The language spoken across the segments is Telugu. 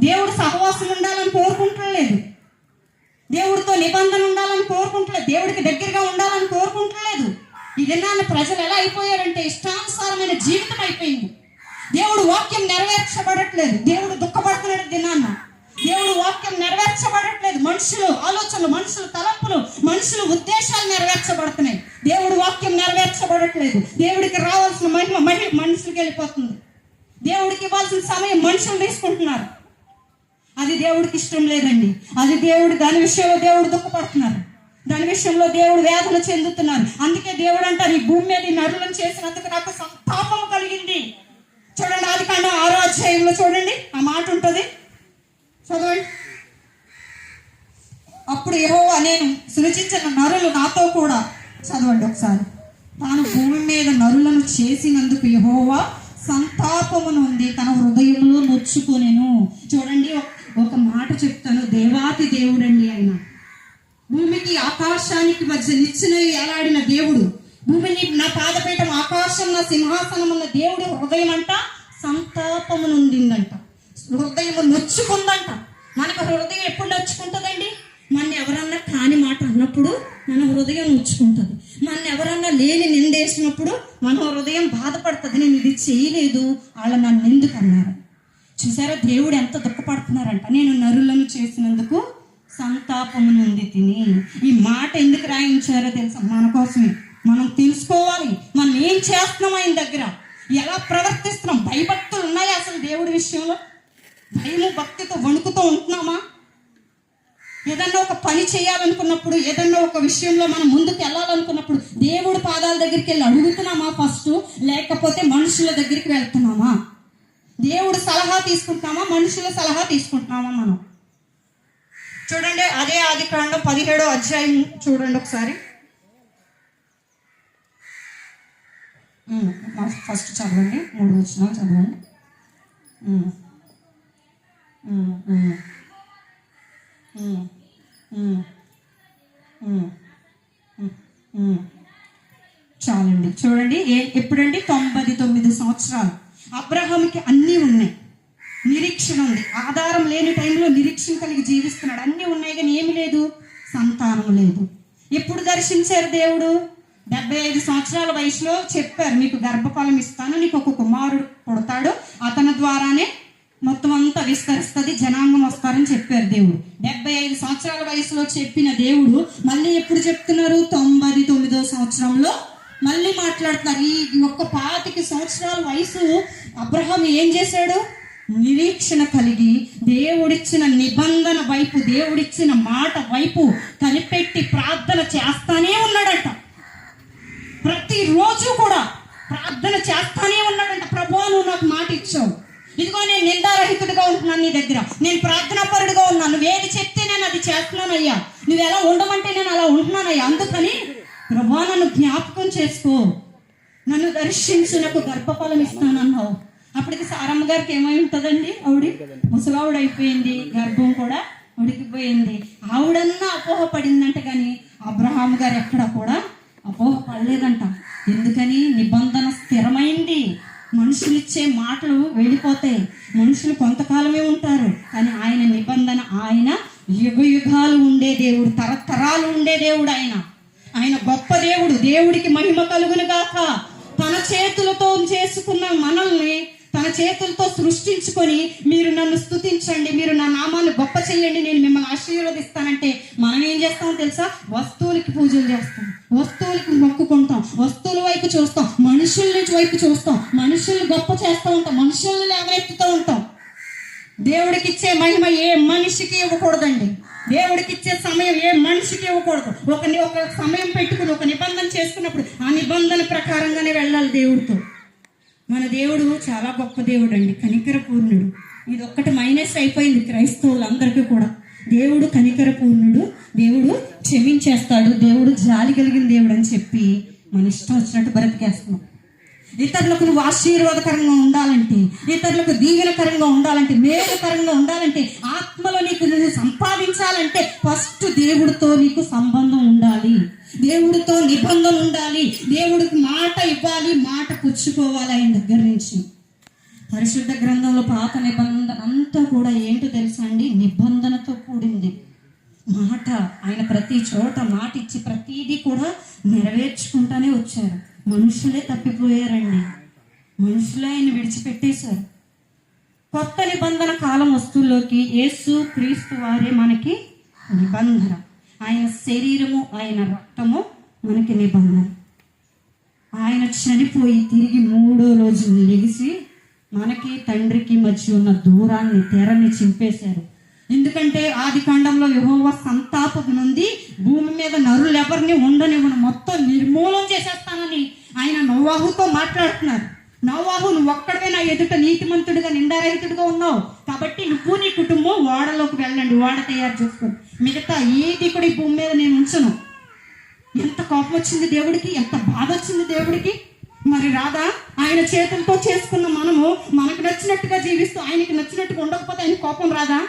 దేవుడు సహవాసం ఉండాలని కోరుకుంటలేదు దేవుడితో నిబంధన ఉండాలని కోరుకుంటలేదు. దేవుడికి దగ్గరగా ఉండాలని కోరుకుంటలేదు ఈ దినాన్ని ప్రజలు ఎలా అయిపోయారంటే ఇష్టానుసారమైన జీవితం అయిపోయింది. దేవుడు వాక్యం నెరవేర్చబడట్లేదు. దేవుడు దుఃఖపడుతున్నాడు ఈ దినాన్న దేవుడు వాక్యం నెరవేర్చబడట్లేదు. మనుషులు ఆలోచనలు మనుషులు తలంపులు మనుషులు ఉద్దేశాలు నెరవేర్చబడుతున్నాయి. దేవుడు వాక్యం నెరవేర్చబడట్లేదు. దేవుడికి రావాల్సిన మహిమ మహిమ మనుషులకి వెళ్ళిపోతుంది. దేవుడికి ఇవ్వాల్సిన సమయం మనుషులు తీసుకుంటున్నారు. అది దేవుడికి ఇష్టం లేదండి. అది దేవుడు దాని విషయంలో దేవుడు దుఃఖపడుతున్నారు. దాని విషయంలో దేవుడు వేదన చెందుతున్నారు. అందుకే దేవుడు అంటారు ఈ భూమి మీద ఈ నరులను చేసినందుకు నాకు సంతాపం కలిగింది. చూడండి అది కన్నా ఆరో అధ్యాయంలో చూడండి. ఆ మాట ఉంటుంది. చదవండి. అప్పుడు యెహోవా నేను సృజించిన నరులు నాతో కూడా చదవండి ఒకసారి. తాను భూమి మీద నరులను చేసినందుకు యహోవా సంతాపము నుండి తన హృదయంలో నొచ్చుకొనెను. చూడండి ఒక- మాట చెప్తాను దేవాతి దేవుడండి ఆయన. భూమికి ఆకాశానికి మధ్య నిచ్చిన ఏలాడిన దేవుడు. భూమిని నా పాదపీఠం ఆకాశం నా సింహాసనం ఉన్న దేవుడి హృదయం అంట సంతాపము నొందిందంట. హృదయం నొచ్చుకుందంట. మనకు హృదయం ఎప్పుడు నొచ్చుకుంటుందండి? మన ఎవరన్నా కాని మాట అన్నప్పుడు మన హృదయం నొచ్చుకుంటుంది. మన ఎవరన్నా లేని నిందేసినప్పుడు మన హృదయం బాధపడుతుంది. నేను ఇది చేయలేదు. వాళ్ళు నన్ను ఎందుకు అన్నారు? చూసారా? దేవుడు ఎంత దుఃఖపడుతున్నారంట. నేను నరులను చేసినందుకు సంతాపము నుండి తిని. ఈ మాట ఎందుకు రాయించారో తెలుసా? మన కోసమే. మనం తెలుసుకోవాలి. మనం ఏం చేస్తున్నాం ఆయన దగ్గర? ఎలా ప్రవర్తిస్తున్నాం? భయభక్తులు ఉన్నాయి అసలు దేవుడి విషయంలో? భయము భక్తితో వణుకుతూ ఉంటున్నామా? ఏదన్నా ఒక పని చేయాలనుకున్నప్పుడు ఏదన్నా ఒక విషయంలో మనం ముందుకు వెళ్ళాలనుకున్నప్పుడు దేవుడి పాదాల దగ్గరికి వెళ్ళి అడుగుతున్నామా ఫస్ట్? లేకపోతే మనుషుల దగ్గరికి వెళ్తున్నామా? దేవుడు సలహా తీసుకుంటున్నామా మనుషుల సలహా తీసుకుంటున్నామా మనం? చూడండి అదే ఆది కాండం పదిహేడో అధ్యాయం చూడండి ఒకసారి. ఫస్ట్ చదవండి మూడు వచ్చినాలు చదవండి. చాలండి. చూడండి ఏ ఎప్పుడండి? తొంభై తొమ్మిది సంవత్సరాలు. అబ్రహాంకి అన్నీ ఉన్నాయి. నిరీక్షణ ఉంది. ఆధారం లేని టైంలో నిరీక్షణ కలిగి జీవిస్తున్నాడు. అన్నీ ఉన్నాయి కానీ ఏమి లేదు. సంతానం లేదు. ఎప్పుడు దర్శించారు దేవుడు? డెబ్బై ఐదు సంవత్సరాల వయసులో చెప్పారు మీకు గర్భఫలం ఇస్తాను నీకు ఒక కుమారుడు పుడతాడు. అతని ద్వారానే మొత్తం అంతా విస్తరిస్తుంది జనాంగం వస్తారని చెప్పారు దేవుడు. డెబ్బై ఐదు సంవత్సరాల వయసులో చెప్పిన దేవుడు మళ్ళీ ఎప్పుడు చెప్తున్నారు? తొంభై తొమ్మిదో సంవత్సరంలో మళ్ళీ మాట్లాడుతున్నారు. ఈ ఒక్క పాతిక సంవత్సరాల వయసు అబ్రహం ఏం చేశాడు? నిరీక్షణ కలిగి దేవుడిచ్చిన నిబంధన వైపు దేవుడిచ్చిన మాట వైపు కనిపెట్టి ప్రార్థన చేస్తానే ఉన్నాడట. ప్రతిరోజు కూడా ప్రార్థన చేస్తానే ఉన్నాడంట. ప్రభు నువ్వు నాకు మాట ఇచ్చావు. ఇదిగో నేను నిందారహితుడిగా ఉంటున్నాను నీ దగ్గర. నేను ప్రార్థనాపరుడిగా ఉన్నాను. నువ్వేది చెప్తే నేను అది చేస్తున్నానయ్యా. నువ్వు ఎలా ఉండమంటే నేను అలా ఉంటున్నానయ్యా. అందుకని ప్రభా నన్ను జ్ఞాపకం చేసుకో. నన్ను దర్శించు నాకు గర్భఫలం ఇస్తానన్నావు. అప్పటికి సారమ్మ గారికి ఏమై ఉంటుందండి? ఆవిడ ముసలావిడ అయిపోయింది గర్భం కూడా ఉడికిపోయింది. ఆవిడన్నా అపోహ పడిందంట కానీ అబ్రహాం గారు ఎక్కడ కూడా అపోహ పడలేదంట. ఎందుకని? నిబంధన స్థిరమైంది. మనుషులు ఇచ్చే మాటలు వెళ్ళిపోతాయి. మనుషులు కొంతకాలమే ఉంటారు. కానీ ఆయన నిబంధన ఆయన యుగ యుగాలు ఉండే దేవుడు తరతరాలు ఉండే దేవుడు ఆయన. ఆయన గొప్ప దేవుడు దేవుడికి మహిమ కలుగును గాక. తన చేతులతో చేసుకున్న మనల్ని తన చేతులతో సృష్టించుకొని మీరు నన్ను స్తుతించండి మీరు నా నామాన్ని గొప్ప చేయండి నేను మిమ్మల్ని ఆశీర్వదిస్తానంటే మనం ఏం చేస్తామో తెలుసా? వస్తువులకి పూజలు చేస్తాం వస్తువులకి మొక్కుకుంటాం వస్తువుల వైపు చూస్తాం మనుషుల నుంచి వైపు చూస్తాం మనుషుల్ని గొప్ప చేస్తూ ఉంటాం మనుషుల్ని లేవనెత్తుతూ ఉంటాం. దేవుడికి ఇచ్చే మహిమ ఏ మనిషికి ఇవ్వకూడదండి. దేవుడికి సమయం ఏ మనిషికి ఇవ్వకూడదు. ఒక ఒక సమయం పెట్టుకుని ఒక నిబంధన చేసుకున్నప్పుడు ఆ నిబంధన ప్రకారంగానే వెళ్ళాలి దేవుడితో. మన దేవుడు చాలా గొప్ప దేవుడు అండి కనికర పూర్ణుడు ఇది ఒక్కటి మైనస్ అయిపోయింది క్రైస్తవులందరికీ కూడా. దేవుడు కనికర పూర్ణుడు దేవుడు క్షమించేస్తాడు దేవుడు జాలి కలిగిన దేవుడు అని చెప్పి మన ఇష్టం వచ్చినట్టు బ్రతికేస్తున్నాం ఇతరులకు నువ్వు ఆశీర్వాదకరంగా ఉండాలంటే ఇతరులకు దీవెనకరంగా ఉండాలంటే మేలుకరంగా ఉండాలంటే ఆత్మలో నీకు నువ్వు సంపాదించాలంటే ఫస్ట్ దేవుడితో నీకు సంబంధం ఉండాలి. దేవుడితో నిబంధన ఉండాలి. దేవుడికి మాట ఇవ్వాలి మాట పుచ్చుకోవాలి ఆయన దగ్గర నుంచి. పరిశుద్ధ గ్రంథంలో పాత నిబంధన అంతా కూడా ఏంటో తెలుసా అండి? నిబంధనతో కూడింది. మాట ఆయన ప్రతి చోట మాట ఇచ్చి ప్రతిదీ కూడా నెరవేర్చుకుంటానే వచ్చారు. మనుషులే తప్పిపోయారండి. మనుషులే ఆయన విడిచిపెట్టేశారు. కొత్త నిబంధన కాలం వస్తువుల్లోకి యేసు క్రీస్తు వారే మనకి నిబంధన. ఆయన శరీరము ఆయన రక్తము మనకి నిబంధన. ఆయన చనిపోయి తిరిగి మూడో రోజు లెగిసి మనకి తండ్రికి మధ్య ఉన్న దూరాన్ని తెరని చింపేశారు. ఎందుకంటే ఆది కాండంలో యహోవ సంతాపం నుండి భూమి మీద నరులు ఎవరిని ఉండనివ్వను. మొత్తం నిర్మూలన చేసేస్తానని ఆయన నోవాహుతో మాట్లాడుతున్నారు. నోవాహు నువ్వు ఒక్కడవే నా ఎదుట నీతిమంతుడిగా నిండారహితుడిగా ఉన్నావు. కాబట్టి నువ్వు నీ కుటుంబం ఓడలోకి వెళ్ళండి ఓడ తయారు చేసుకోండి. మిగతా ఏది కూడా ఈ భూమి మీద నేను ఉంచను. ఎంత కోపం వచ్చింది దేవుడికి ఎంత బాధ వచ్చింది దేవుడికి. మరి రాదా ఆయన చేతులతో చేసుకున్న మనము మనకు నచ్చినట్టుగా జీవిస్తూ ఆయనకి నచ్చినట్టుగా ఉండకపోతే ఆయన కోపం రాదా?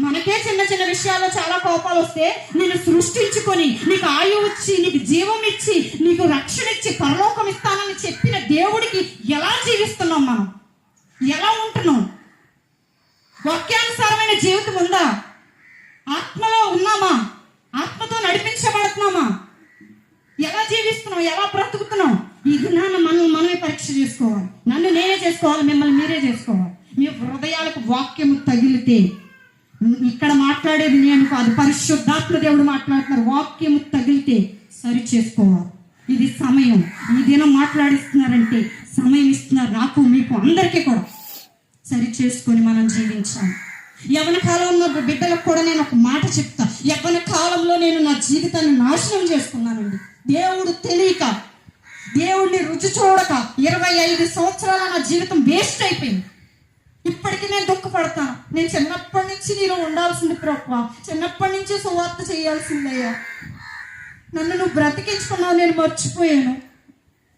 మనకే చిన్న చిన్న విషయాల్లో చాలా కోపాలు వస్తే నేను సృష్టించుకొని నీకు ఆయువు ఇచ్చి నీకు జీవం ఇచ్చి నీకు రక్షణ ఇచ్చి పరలోకం ఇస్తానని చెప్పిన దేవుడికి ఎలా జీవిస్తున్నాం మనం? ఎలా ఉంటున్నాం? వాక్యానుసారమైన జీవితం ఉందా? ఆత్మలో ఉన్నామా? ఆత్మతో నడిపించబడుతున్నామా? ఎలా జీవిస్తున్నాం? ఎలా బ్రతుకుతున్నాం? ఈ జ్ఞానం మనం మనమే పరీక్ష చేసుకోవాలి. నన్ను నేనే చేసుకోవాలి మిమ్మల్ని మీరే చేసుకోవాలి. మీ హృదయాలకు వాక్యము తగిలితే ఇక్కడ మాట్లాడేది నేను కాదు. పరిశుద్ధాత్మ దేవుడు మాట్లాడుతున్నారు. వాక్యము తగిలితే సరి చేసుకోవాలి ఇది సమయం. ఈ దినం మాట్లాడిస్తున్నారంటే సమయం ఇస్తున్నారు. నాకు మీకు అందరికీ కూడా సరి చేసుకొని మనం జీవించాలి. యవన కాలంలో బిడ్డలకు కూడా నేను ఒక మాట చెప్తా. యవన కాలంలో నేను నా జీవితాన్ని నాశనం చేసుకున్నానండి. దేవుడు తెలియక దేవుడిని రుచి చూడక ఇరవై ఐదు సంవత్సరాల నా జీవితం వేస్ట్ అయిపోయింది. ఇప్పటికీ నేను దుఃఖపడతాను. నేను చిన్నప్పటి నుంచి నేను ఉండాల్సింది ప్రభు. చిన్నప్పటి నుంచే సువార్త చేయాల్సిందయ్యా నన్ను నువ్వు బ్రతికించుకున్నావు నేను మర్చిపోయాను.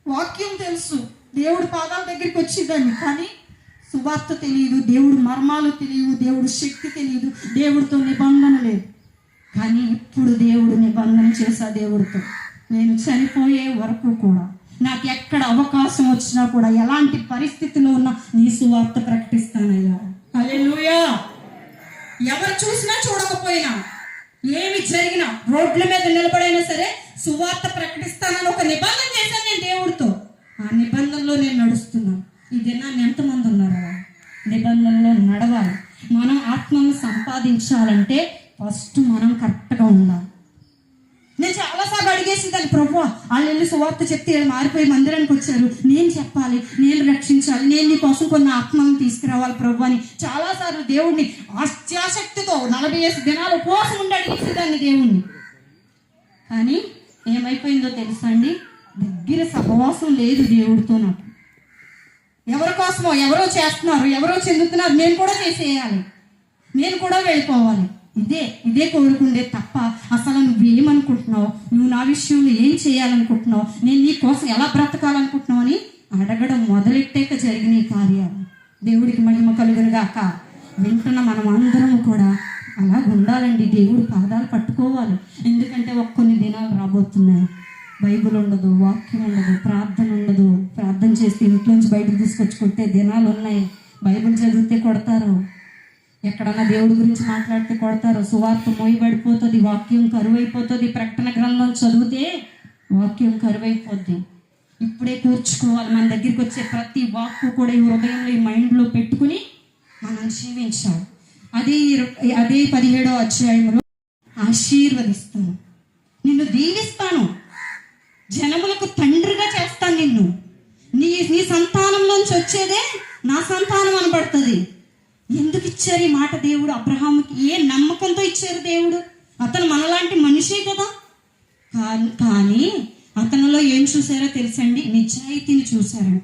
వాక్యం తెలుసు. దేవుడు పాదాల దగ్గరికి వచ్చేదాన్ని కానీ సువార్త తెలియదు దేవుడు మర్మాలు తెలియదు దేవుడు శక్తి తెలియదు దేవుడితో నిబంధన లేదు. కానీ ఇప్పుడు దేవుడు నిబంధన చేశా దేవుడితో. నేను చనిపోయే వరకు కూడా నాకు ఎక్కడ అవకాశం వచ్చినా కూడా ఎలాంటి పరిస్థితిలో ఉన్నా నీ సువార్త ప్రకటిస్తాను హల్లెలూయా ఎవరు చూసినా చూడకపోయినా ఏమి జరిగినా రోడ్ల మీద నిలబడైనా సరే సువార్త ప్రకటిస్తానని ఒక నిబంధన చేశాను నేను దేవుడితో. ఆ నిబంధనలో నేను నడుస్తున్నాను ఈ దినాన్ని ఎంతమంది ఉన్నారా నిబంధనలో నడవాలి. మనం ఆత్మను సంపాదించాలంటే ఫస్ట్ మనం కరెక్ట్గా ఉండాలి. నేను చాలాసార్లు అడిగేసిందని ప్రభు వాళ్ళు వెళ్ళి సువార్త చెప్తే వీళ్ళు మారిపోయి మందిరానికి వచ్చారు. నేను చెప్పాలి నేను రక్షించాలి నేను నీ కోసం కొన్ని ఆత్మలను తీసుకురావాలి ప్రభు అని చాలాసార్లు దేవుడిని ఆస్త్యాశక్తితో నలభై దినాలు ఉపవాసం ఉండి అడిగేసేదాన్ని దేవుణ్ణి. కానీ ఏమైపోయిందో తెలుసా అండి? దగ్గర సహవాసం లేదు దేవుడితో నాకు. ఎవరి కోసమో ఎవరో చేస్తున్నారు ఎవరో చెందుతున్నారు నేను కూడా చేసేయాలి. నేను కూడా వెళ్ళిపోవాలి. ఇదే ఇదే కోరుకుండే తప్ప అసలు నువ్వు ఏమనుకుంటున్నావు? నువ్వు నా విషయంలో ఏం చేయాలనుకుంటున్నావు? నేను నీ కోసం ఎలా బ్రతకాలనుకుంటున్నావు అని అడగడం మొదలెట్టాక జరిగిన ఈ కార్యాలు. దేవుడికి మహిమ కలుగురుగాక వింటున్న మనం అందరం కూడా అలా ఉండాలండి. దేవుడి పాదాలు పట్టుకోవాలి. ఎందుకంటే ఒక కొన్ని దినాలు రాబోతున్నాయి. బైబిల్ ఉండదు వాక్యం ఉండదు ప్రార్థన ఉండదు. ప్రార్థన చేస్తే ఇంట్లోంచి బయటకు తీసుకొచ్చి కొట్టే దినాలు ఉన్నాయి. బైబిల్ చదివితే కొడతారు. ఎక్కడన్నా దేవుడి గురించి మాట్లాడితే కొడతారు. సువార్త మోయబడిపోతుంది వాక్యం కరువైపోతుంది ప్రకటన గ్రంథం చదివితే వాక్యం కరువైపోద్ది. ఇప్పుడే కూర్చుకోవాలి. మన దగ్గరికి వచ్చే ప్రతి వాక్కు కూడా ఈ హృదయంలో ఈ మైండ్లో పెట్టుకుని మనం జీవించాలి. అదే అదే పదిహేడో అధ్యాయంలో ఆశీర్వదిస్తాను. నిన్ను దీవిస్తాను. జనములకు తండ్రిగా చేస్తాను నిన్ను. నీ నీ సంతానంలోంచి వచ్చేదే నా సంతానం అనబడుతుంది. ఎందుకు ఇచ్చారు ఈ మాట దేవుడు? అబ్రహాముకి ఏ నమ్మకంతో ఇచ్చారు దేవుడు? అతను మనలాంటి మనిషే కదా. కా- కానీ అతనిలో ఏం చూసారో తెలుసండి? నిజాయితీని చూశారంట.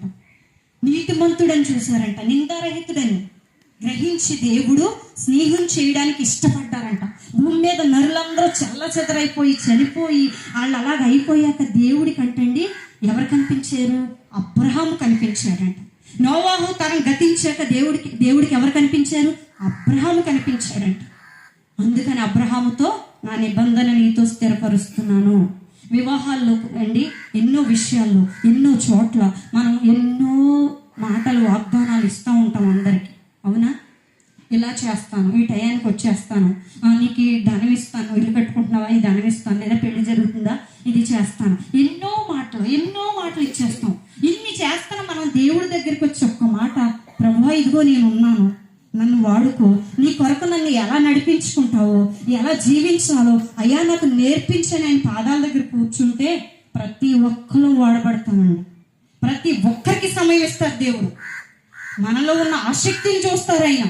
నీతిమంతుడని చూశారంట. నిందారహితుడని. గ్రహించి దేవుడు స్నేహం చేయడానికి ఇష్టపడ్డారంట. భూమి మీద నరులందరూ చల్ల చెదరైపోయి చనిపోయి వాళ్ళు అలాగ అయిపోయాక దేవుడి కంటండి ఎవరు కనిపించారు? అబ్రహాం కనిపించాడంట. నోవాహు తరం గతించాక దేవుడికి దేవుడికి ఎవరు కనిపించారు? అబ్రహాము కనిపించాడంట. అందుకని అబ్రహాముతో నా నిబంధన నీతో స్థిరపరుస్తున్నాను. వివాహాల్లో అండి ఎన్నో విషయాల్లో ఎన్నో చోట్ల మనం ఎన్నో మాట వాగ్దానాలు ఇస్తూ ఉంటాం అందరికీ అవునా ఇలా చేస్తాను. ఈ టయానికి వచ్చేస్తాను. నీకు ధనం ఇస్తాను. ఇల్లు కట్టుకుంటున్నావా? ఈ ధనం ఇస్తాను. లేదా పెళ్ళి జరుగుతుందా? ఇది చేస్తాను. ఎన్నో మాటలు ఎన్నో మాటలు ఇచ్చేస్తాం. ఇన్ని చేస్తాను మనం దేవుడి దగ్గరికి వచ్చి ఒక్క మాట ప్రభా ఇదిగో నేను ఉన్నాను. నన్ను వాడుకో. నీ కొరకు నన్ను ఎలా నడిపించుకుంటావో? ఎలా జీవించాలో? అయ్యా నాకు నేర్పించని ఆయన పాదాల దగ్గర కూర్చుంటే ప్రతి ఒక్కరు వాడబడతామండి ప్రతి ఒక్కరికి సమయం ఇస్తారు దేవుడు. మనలో ఉన్న ఆసక్తిని చూస్తారు ఆయన.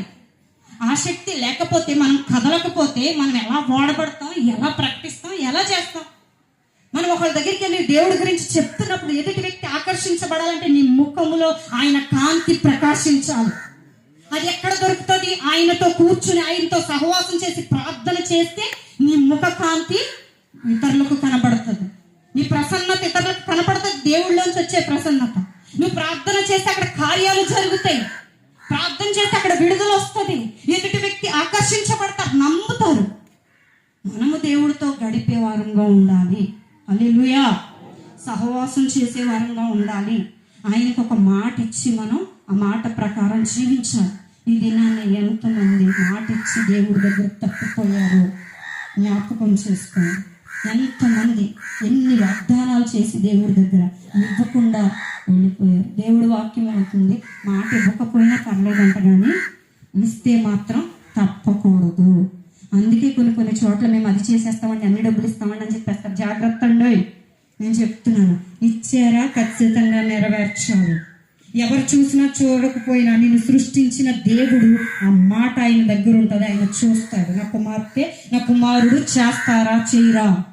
ఆసక్తి లేకపోతే మనం కదలకపోతే మనం ఎలా వాడబడతాం ఎలా ప్రకటిస్తాం ఎలా చేస్తాం? మనం ఒకళ్ళ దగ్గరికి వెళ్ళి దేవుడి గురించి చెప్తున్నప్పుడు ఎదుటి వ్యక్తి ఆకర్షించబడాలంటే నీ ముఖములో ఆయన కాంతి ప్రకాశించాలి. అది ఎక్కడ దొరుకుతుంది? ఆయనతో కూర్చుని ఆయనతో సహవాసం చేసి ప్రార్థన చేస్తే నీ ముఖ కాంతి ఇతరులకు కనబడుతుంది. నీ ప్రసన్నత ఇతరులకు కనపడుతుంది. దేవుళ్ళలోంచి వచ్చే ప్రసన్నత. నువ్వు ప్రార్థన చేస్తే అక్కడ కార్యాలు జరుగుతాయి. ప్రార్థన చేస్తే అక్కడ విడుదల వస్తుంది. ఎదుటి వ్యక్తి ఆకర్షించబడతారు నమ్ముతారు. మనము దేవుడితో గడిపే వారంగా ఉండాలి. అల్లెలుయా సహవాసం చేసే వారంగా ఉండాలి. ఆయనకు ఒక మాట ఇచ్చి మనం ఆ మాట ప్రకారం జీవించాలి. ఈ దినాన్న ఎంతమంది మాట ఇచ్చి దేవుడి దగ్గర తప్పిపోయారు జ్ఞాపకం చేసుకోండి. ఎంతమంది ఎన్ని వాగ్దానాలు చేసి దేవుడి దగ్గర ఇవ్వకుండా ఉండిపోయారు దేవుడు వాక్యం అవుతుంది మాట ఇవ్వకపోయినా పర్లేదంట కానీ ఇస్తే మాత్రం తప్పకూడదు. అందుకే కొన్ని కొన్ని చోట్ల మేము అది చేసేస్తామండి అన్ని డబ్బులు ఇస్తామండి అని చెప్పేస్తారు. జాగ్రత్త అండి. నేను చెప్తున్నాను. ఇచ్చారా? ఖచ్చితంగా నెరవేర్చాలి. ఎవరు చూసినా చూడకపోయినా నేను సృష్టించిన దేవుడు ఆ మాట ఆయన దగ్గర ఉంటుంది. ఆయన చూస్తాడు. నా కుమార్తె నా కుమారుడు చేస్తారా చేయరా?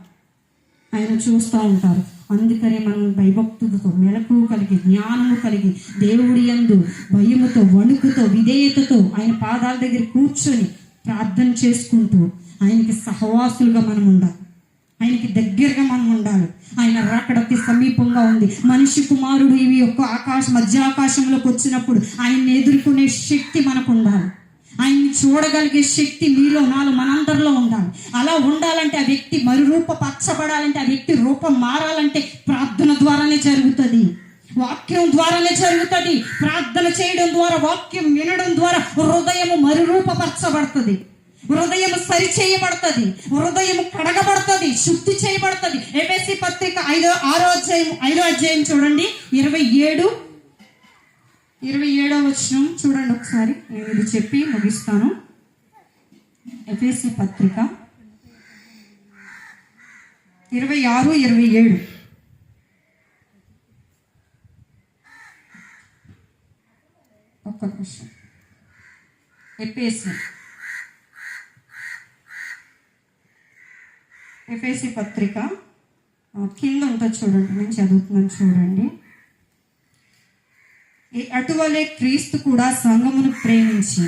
ఆయన చూస్తూ ఉంటారు. అందుకనే మనం భయభక్తులతో మెలకు కలిగి జ్ఞానము కలిగి దేవుడి యందు భయముతో వణుకుతో విధేయతతో ఆయన పాదాల దగ్గర కూర్చొని ప్రార్థన చేసుకుంటూ ఆయనకి సహవాసులుగా మనం ఉండాలి. ఆయనకి దగ్గరగా మనం ఉండాలి. ఆయన రాకడకి సమీపంగా ఉంది. మనిషి కుమారుడు ఇవి యొక్క ఆకాశ మధ్యాకాశంలోకి వచ్చినప్పుడు ఆయన్ని ఎదుర్కొనే శక్తి మనకు ఉండాలి. ఆయన్ని చూడగలిగే శక్తి మీలో నాలో మనందరిలో ఉండాలి. అలా ఉండాలంటే ఆ వ్యక్తి మరురూప పచ్చబడాలంటే ఆ వ్యక్తి రూపం మారాలంటే ప్రార్థన ద్వారానే జరుగుతుంది. వాక్యం ద్వారానే జరుగుతుంది. ప్రార్థన చేయడం ద్వారా వాక్యం వినడం ద్వారా హృదయము మరురూపపరచబడుతుంది. హృదయం సరి చేయబడుతుంది హృదయం కడగబడుతుంది. శుద్ధి చేయబడుతుంది. ఎఫ్ఎస్సి పత్రిక ఐదో ఆరో అధ్యాయం ఐదో అధ్యాయం చూడండి. ఇరవై ఏడు ఇరవై ఏడో వచనం చూడండి ఒకసారి. నేను ఇది చెప్పి ముగిస్తాను. ఎఫ్ఎస్సి పత్రిక ఇరవై ఆరు ఇరవై ఏడు. ఒక్క నిమిషం. ఎఫ్ఎస్సి. ఎఫ్ఎస్సి పత్రిక కింద ఉంటుంది చూడండి. నేను చదువుతున్నాను చూడండి. అటువలే క్రీస్తు కూడా సంఘమును ప్రేమించి